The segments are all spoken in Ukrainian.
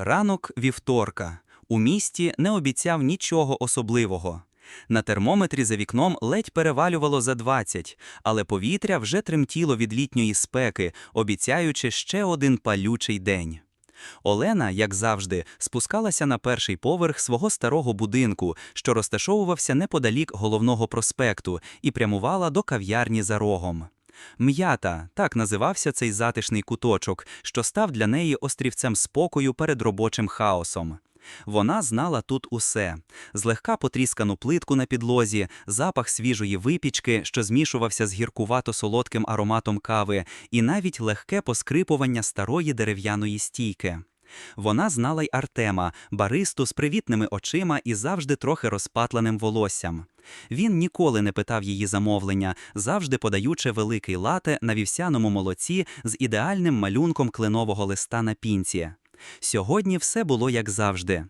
Ранок вівторка. У місті не обіцяв нічого особливого. На термометрі за вікном ледь перевалювало за 20, але повітря вже тремтіло від літньої спеки, обіцяючи ще один палючий день. Олена, як завжди, спускалася на перший поверх свого старого будинку, що розташовувався неподалік головного проспекту, і прямувала до кав'ярні за рогом. М'ята так називався цей затишний куточок, що став для неї острівцем спокою перед робочим хаосом. Вона знала тут усе: злегка потріскану плитку на підлозі, запах свіжої випічки, що змішувався з гіркувато-солодким ароматом кави, і навіть легке поскрипування старої дерев'яної стійки. Вона знала й Артема, баристу з привітними очима і завжди трохи розпатленим волоссям. Він ніколи не питав її замовлення, завжди подаючи великий лате на вівсяному молоці з ідеальним малюнком кленового листа на пінці. Сьогодні все було як завжди.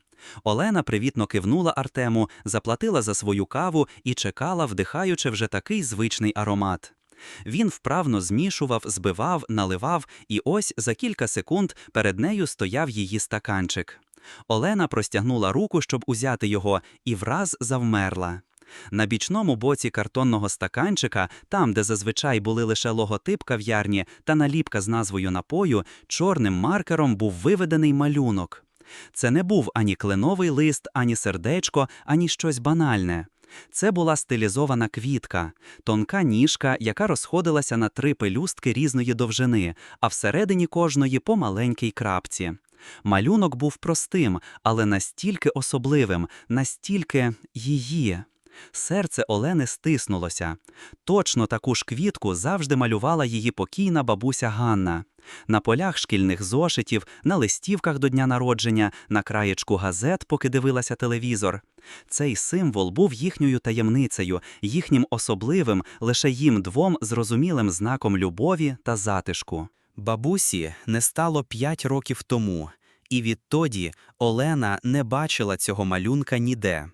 Олена привітно кивнула Артему, заплатила за свою каву і чекала, вдихаючи вже такий звичний аромат. Він вправно змішував, збивав, наливав, і ось за кілька секунд перед нею стояв її стаканчик. Олена простягнула руку, щоб узяти його, і враз завмерла. На бічному боці картонного стаканчика, там, де зазвичай були лише логотип кав'ярні та наліпка з назвою напою, чорним маркером був виведений малюнок. Це не був ані кленовий лист, ані сердечко, ані щось банальне. Це була стилізована квітка, тонка ніжка, яка розходилася на три пелюстки різної довжини, а всередині кожної по маленькій крапці. Малюнок був простим, але настільки особливим, настільки її. Серце Олени стиснулося. Точно таку ж квітку завжди малювала її покійна бабуся Ганна. На полях шкільних зошитів, на листівках до дня народження, на краєчку газет, поки дивилася телевізор. Цей символ був їхньою таємницею, їхнім особливим, лише їм двом зрозумілим знаком любові та затишку. Бабусі не стало п'ять років тому, і відтоді Олена не бачила цього малюнка ніде.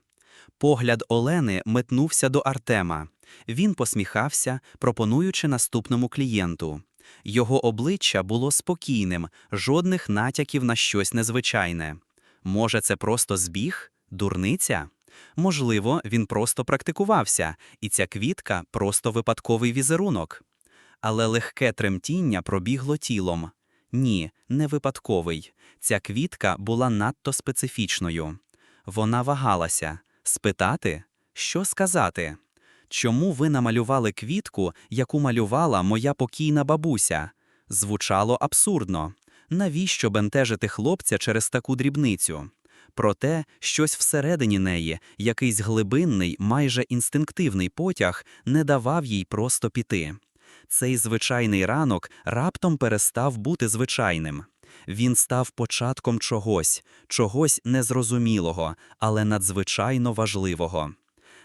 Погляд Олени метнувся до Артема. Він посміхався, пропонуючи наступному клієнту. Його обличчя було спокійним, жодних натяків на щось незвичайне. Може, це просто збіг, дурниця? Можливо, він просто практикувався, і ця квітка просто випадковий візерунок. Але легке тремтіння пробігло тілом. Ні, не випадковий. Ця квітка була надто специфічною. Вона вагалася спитати, що сказати. Чому ви намалювали квітку, яку малювала моя покійна бабуся? Звучало абсурдно. Навіщо бентежити хлопця через таку дрібницю? Проте щось всередині неї, якийсь глибинний, майже інстинктивний потяг, не давав їй просто піти. Цей звичайний ранок раптом перестав бути звичайним. Він став початком чогось, чогось незрозумілого, але надзвичайно важливого.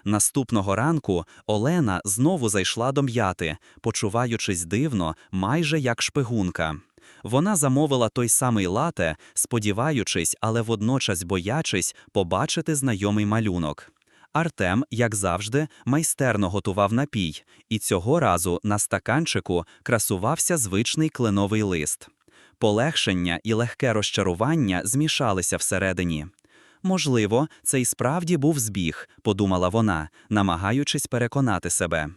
Наступного ранку Олена знову зайшла до м'яти, почуваючись дивно, майже як шпигунка. Вона замовила той самий лате, сподіваючись, але водночас боячись побачити знайомий малюнок. Артем, як завжди, майстерно готував напій, і цього разу на стаканчику красувався звичний кленовий лист. Полегшення і легке розчарування змішалися всередині. Можливо, це й справді був збіг, подумала вона, намагаючись переконати себе.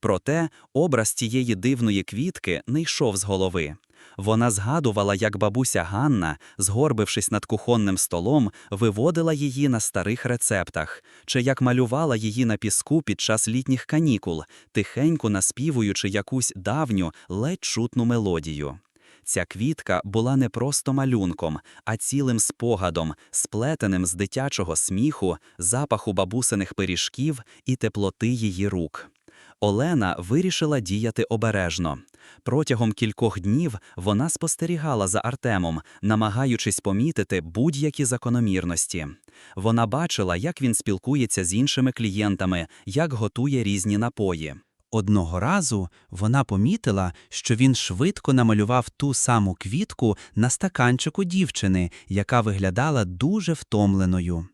Проте образ тієї дивної квітки не йшов з голови. Вона згадувала, як бабуся Ганна, згорбившись над кухонним столом, виводила її на старих рецептах, чи як малювала її на піску під час літніх канікул, тихенько наспівуючи якусь давню, ледь чутну мелодію. Ця квітка була не просто малюнком, а цілим спогадом, сплетеним з дитячого сміху, запаху бабусиних пиріжків і теплоти її рук. Олена вирішила діяти обережно. Протягом кількох днів вона спостерігала за Артемом, намагаючись помітити будь-які закономірності. Вона бачила, як він спілкується з іншими клієнтами, як готує різні напої. Одного разу вона помітила, що він швидко намалював ту саму квітку на стаканчику дівчини, яка виглядала дуже втомленою.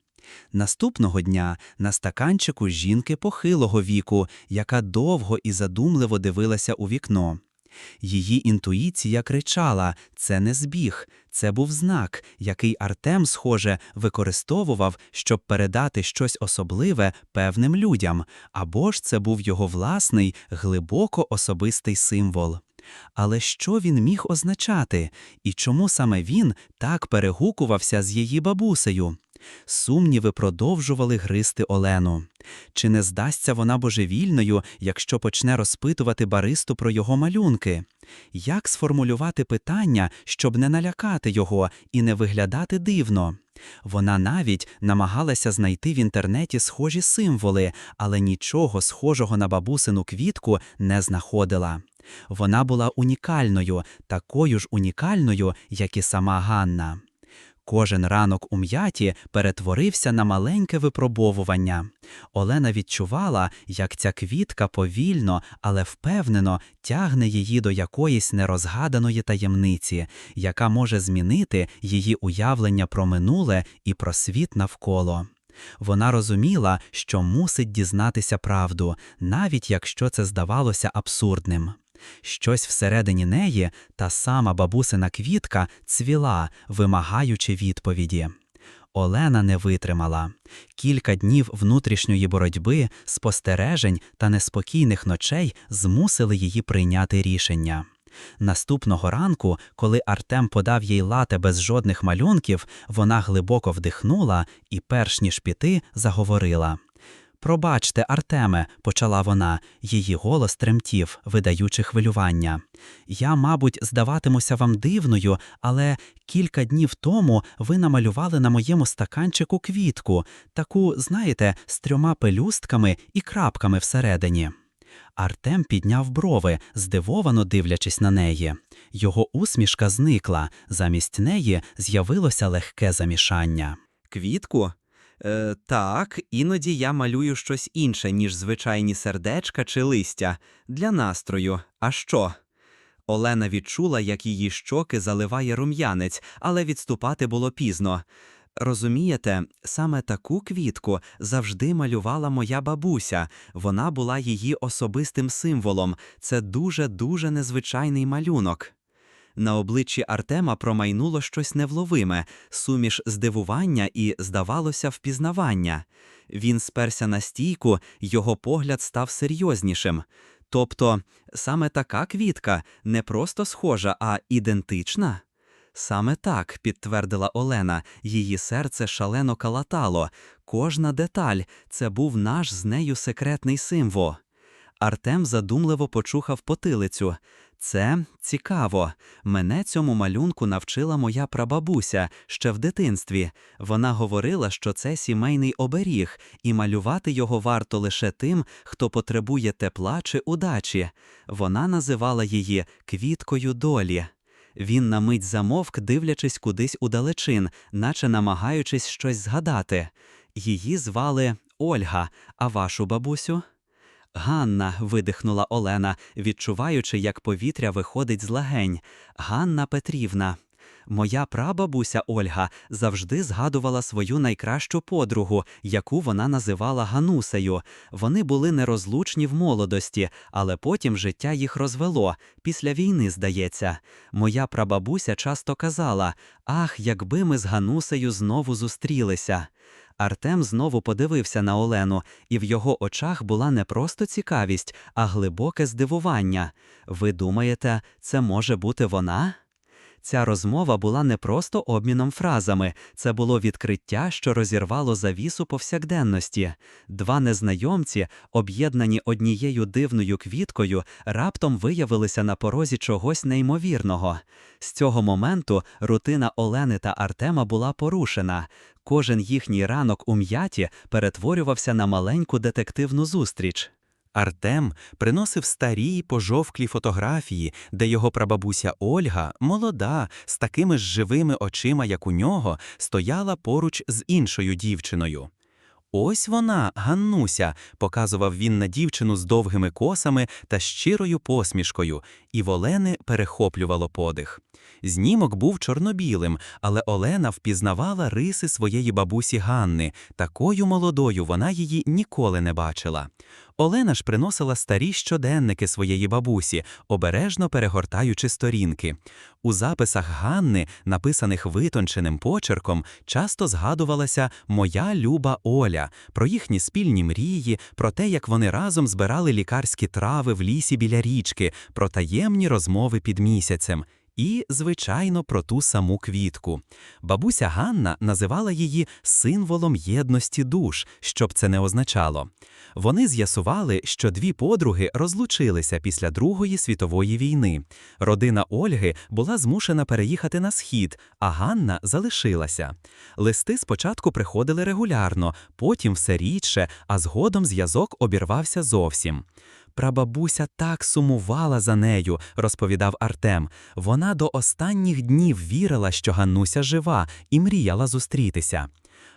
Наступного дня на стаканчику жінки похилого віку, яка довго і задумливо дивилася у вікно. Її інтуїція кричала «це не збіг, це був знак, який Артем, схоже, використовував, щоб передати щось особливе певним людям, або ж це був його власний, глибоко особистий символ. Але що він міг означати, і чому саме він так перегукувався з її бабусею? Сумніви продовжували гризти Олену. Чи не здасться вона божевільною, якщо почне розпитувати баристу про його малюнки? Як сформулювати питання, щоб не налякати його і не виглядати дивно? Вона навіть намагалася знайти в інтернеті схожі символи, але нічого схожого на бабусину квітку не знаходила. Вона була унікальною, такою ж унікальною, як і сама Ганна. Кожен ранок у м'яті перетворився на маленьке випробовування. Олена відчувала, як ця квітка повільно, але впевнено тягне її до якоїсь нерозгаданої таємниці, яка може змінити її уявлення про минуле і про світ навколо. Вона розуміла, що мусить дізнатися правду, навіть якщо це здавалося абсурдним. Щось всередині неї, та сама бабусина квітка, цвіла, вимагаючи відповіді. Олена не витримала. Кілька днів внутрішньої боротьби, спостережень та неспокійних ночей змусили її прийняти рішення. Наступного ранку, коли Артем подав їй лате без жодних малюнків, вона глибоко вдихнула і, перш ніж піти, заговорила. Пробачте, Артеме, почала вона, її голос тремтів, видаючи хвилювання. Я, мабуть, здаватимуся вам дивною, але кілька днів тому ви намалювали на моєму стаканчику квітку, таку, знаєте, з трьома пелюстками і крапками всередині. Артем підняв брови, здивовано дивлячись на неї. Його усмішка зникла, замість неї з'явилося легке замішання. Квітку? Е, так, іноді я малюю щось інше, ніж звичайні сердечка чи листя. Для настрою. А що? Олена відчула, як її щоки заливає рум'янець, але відступати було пізно. Розумієте, саме таку квітку завжди малювала моя бабуся. Вона була її особистим символом. Це дуже-дуже незвичайний малюнок. На обличчі Артема промайнуло щось невловиме, суміш здивування і, здавалося, впізнавання. Він сперся на стійку, його погляд став серйознішим. Тобто, саме така квітка не просто схожа, а ідентична? Саме так, підтвердила Олена, її серце шалено калатало. Кожна деталь це був наш з нею секретний символ. Артем задумливо почухав потилицю. Це цікаво. Мене цьому малюнку навчила моя прабабуся ще в дитинстві. Вона говорила, що це сімейний оберіг, і малювати його варто лише тим, хто потребує тепла чи удачі. Вона називала її квіткою долі. Він на мить замовк, дивлячись кудись удалечин, наче намагаючись щось згадати. Її звали Ольга, а вашу бабусю? Ганна, видихнула Олена, відчуваючи, як повітря виходить з легень. Ганна Петрівна. Моя прабабуся Ольга завжди згадувала свою найкращу подругу, яку вона називала Ганусею. Вони були нерозлучні в молодості, але потім життя їх розвело. Після війни, здається. Моя прабабуся часто казала: Ах, якби ми з Ганусею знову зустрілися. Артем знову подивився на Олену, і в його очах була не просто цікавість, а глибоке здивування. Ви думаєте, це може бути вона? Ця розмова була не просто обміном фразами, це було відкриття, що розірвало завісу повсякденності. Два незнайомці, об'єднані однією дивною квіткою, раптом виявилися на порозі чогось неймовірного. З цього моменту рутина Олени та Артема була порушена. Кожен їхній ранок у м'яті перетворювався на маленьку детективну зустріч. Артем приносив старі пожовклі фотографії, де його прабабуся Ольга, молода, з такими ж живими очима, як у нього, стояла поруч з іншою дівчиною. Ось вона, Ганнуся, показував він на дівчину з довгими косами та щирою посмішкою, і в Олени перехоплювало подих. Знімок був чорнобілим, але Олена впізнавала риси своєї бабусі Ганни. Такою молодою вона її ніколи не бачила. Олена ж приносила старі щоденники своєї бабусі, обережно перегортаючи сторінки. У записах Ганни, написаних витонченим почерком, часто згадувалася «Моя люба Оля», про їхні спільні мрії, про те, як вони разом збирали лікарські трави в лісі біля річки, про таємні розмови під місяцем. І, звичайно, про ту саму квітку. Бабуся Ганна називала її символом єдності душ, що б це не означало. Вони з'ясували, що дві подруги розлучилися після Другої світової війни. Родина Ольги була змушена переїхати на схід, а Ганна залишилася. Листи спочатку приходили регулярно, потім все рідше, а згодом зв'язок обірвався зовсім. Прабабуся так сумувала за нею, розповідав Артем. Вона до останніх днів вірила, що Ганнуся жива, і мріяла зустрітися.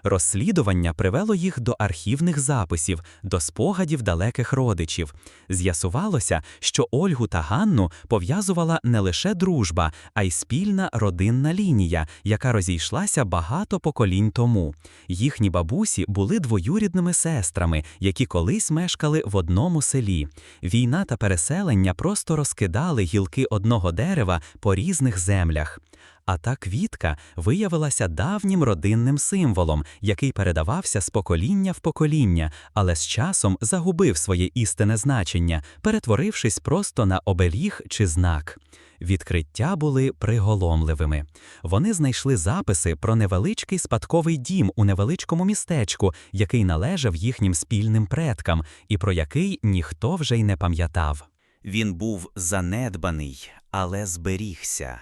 Розслідування привело їх до архівних записів, до спогадів далеких родичів. З'ясувалося, що Ольгу та Ганну пов'язувала не лише дружба, а й спільна родинна лінія, яка розійшлася багато поколінь тому. Їхні бабусі були двоюрідними сестрами, які колись мешкали в одному селі. Війна та переселення просто розкидали гілки одного дерева по різних землях. А та квітка виявилася давнім родинним символом, який передавався з покоління в покоління, але з часом загубив своє істинне значення, перетворившись просто на оберіг чи знак. Відкриття були приголомливими. Вони знайшли записи про невеличкий спадковий дім у невеличкому містечку, який належав їхнім спільним предкам, і про який ніхто вже й не пам'ятав. Він був занедбаний, але зберігся.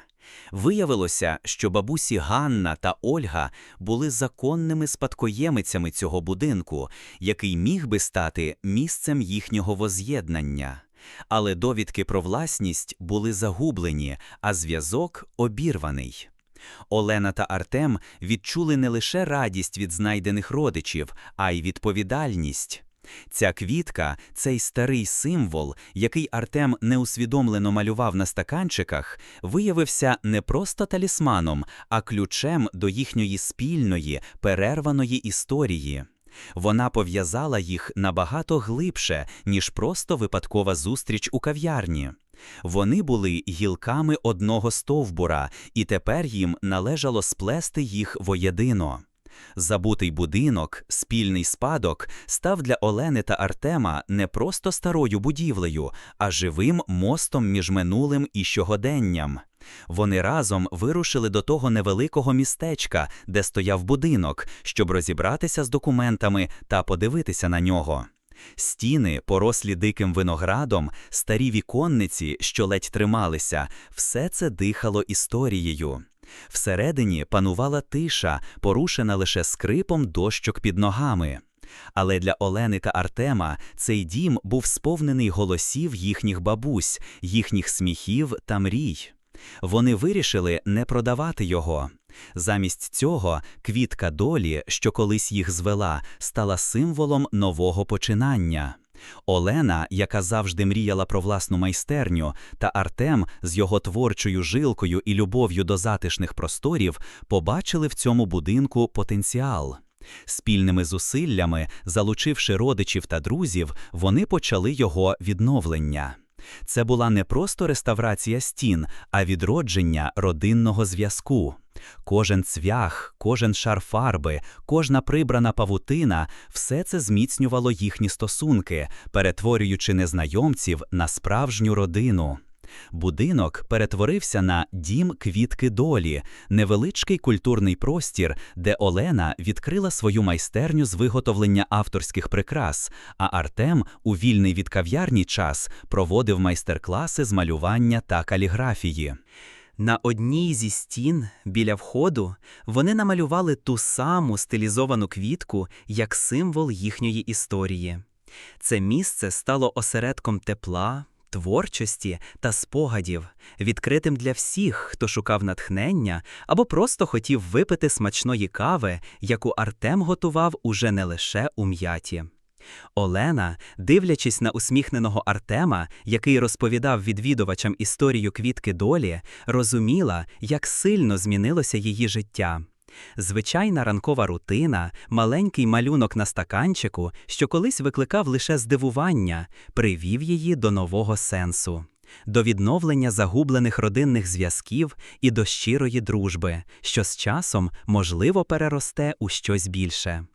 Виявилося, що бабусі Ганна та Ольга були законними спадкоємицями цього будинку, який міг би стати місцем їхнього воз'єднання. Але довідки про власність були загублені, а зв'язок обірваний. Олена та Артем відчули не лише радість від знайдених родичів, а й відповідальність. Ця квітка, цей старий символ, який Артем неусвідомлено малював на стаканчиках, виявився не просто талісманом, а ключем до їхньої спільної, перерваної історії. Вона пов'язала їх набагато глибше, ніж просто випадкова зустріч у кав'ярні. Вони були гілками одного стовбура, і тепер їм належало сплести їх воєдино. Забутий будинок, спільний спадок став для Олени та Артема не просто старою будівлею, а живим мостом між минулим і щогоденням. Вони разом вирушили до того невеликого містечка, де стояв будинок, щоб розібратися з документами та подивитися на нього. Стіни, порослі диким виноградом, старі віконниці, що ледь трималися, все це дихало історією. Всередині панувала тиша, порушена лише скрипом дощок під ногами. Але для Олени та Артема цей дім був сповнений голосів їхніх бабусь, їхніх сміхів та мрій. Вони вирішили не продавати його. Замість цього квітка долі, що колись їх звела, стала символом нового починання. Олена, яка завжди мріяла про власну майстерню, та Артем з його творчою жилкою і любов'ю до затишних просторів побачили в цьому будинку потенціал. Спільними зусиллями, залучивши родичів та друзів, вони почали його відновлення. Це була не просто реставрація стін, а відродження родинного зв'язку. Кожен цвях, кожен шар фарби, кожна прибрана павутина все це зміцнювало їхні стосунки, перетворюючи незнайомців на справжню родину. Будинок перетворився на дім квітки долі, невеличкий культурний простір, де Олена відкрила свою майстерню з виготовлення авторських прикрас, а Артем у вільний від кав'ярні час проводив майстер-класи з малювання та каліграфії. На одній зі стін біля входу вони намалювали ту саму стилізовану квітку як символ їхньої історії. Це місце стало осередком тепла, творчості та спогадів, відкритим для всіх, хто шукав натхнення або просто хотів випити смачної кави, яку Артем готував уже не лише у м'яті. Олена, дивлячись на усміхненого Артема, який розповідав відвідувачам історію квітки долі, розуміла, як сильно змінилося її життя. Звичайна ранкова рутина, маленький малюнок на стаканчику, що колись викликав лише здивування, привів її до нового сенсу. До відновлення загублених родинних зв'язків і до щирої дружби, що з часом, можливо, переросте у щось більше.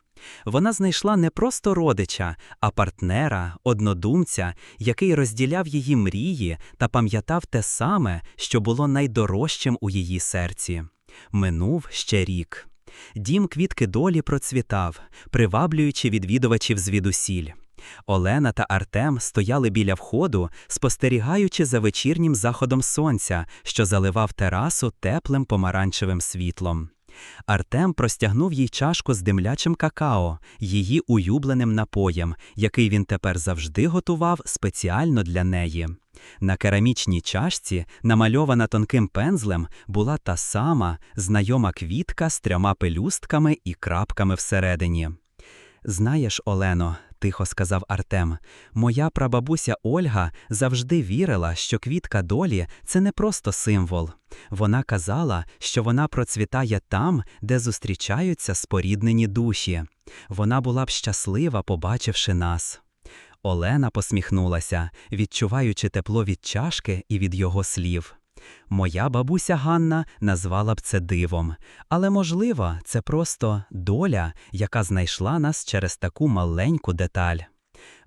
Вона знайшла не просто родича, а партнера, однодумця, який розділяв її мрії та пам'ятав те саме, що було найдорожчим у її серці. Минув ще рік. Дім квітки долі процвітав, приваблюючи відвідувачів звідусіль. Олена та Артем стояли біля входу, спостерігаючи за вечірнім заходом сонця, що заливав терасу теплим помаранчевим світлом. Артем простягнув їй чашку з димлячим какао, її улюбленим напоєм, який він тепер завжди готував спеціально для неї. На керамічній чашці, намальована тонким пензлем, була та сама знайома квітка з трьома пелюстками і крапками всередині. Знаєш, Олено, тихо сказав Артем, моя прабабуся Ольга завжди вірила, що квітка долі це не просто символ. Вона казала, що вона процвітає там, де зустрічаються споріднені душі. Вона була б щаслива, побачивши нас. Олена посміхнулася, відчуваючи тепло від чашки і від його слів. Моя бабуся Ганна назвала б це дивом, але, можливо, це просто доля, яка знайшла нас через таку маленьку деталь.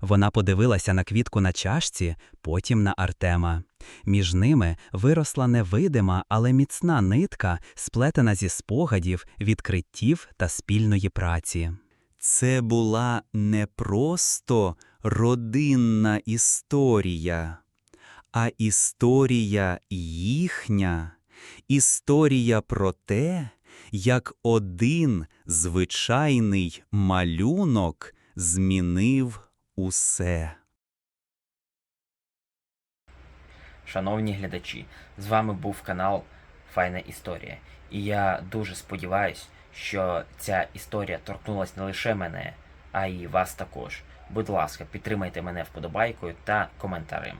Вона подивилася на квітку на чашці, потім на Артема. Між ними виросла невидима, але міцна нитка, сплетена зі спогадів, відкриттів та спільної праці. Це була не просто родинна історія, а історія їхня, історія про те, як один звичайний малюнок змінив усе. Шановні глядачі, з вами був канал Файна Історія. І я дуже сподіваюсь, що ця історія торкнулась не лише мене, а й вас також. Будь ласка, підтримайте мене вподобайкою та коментарем.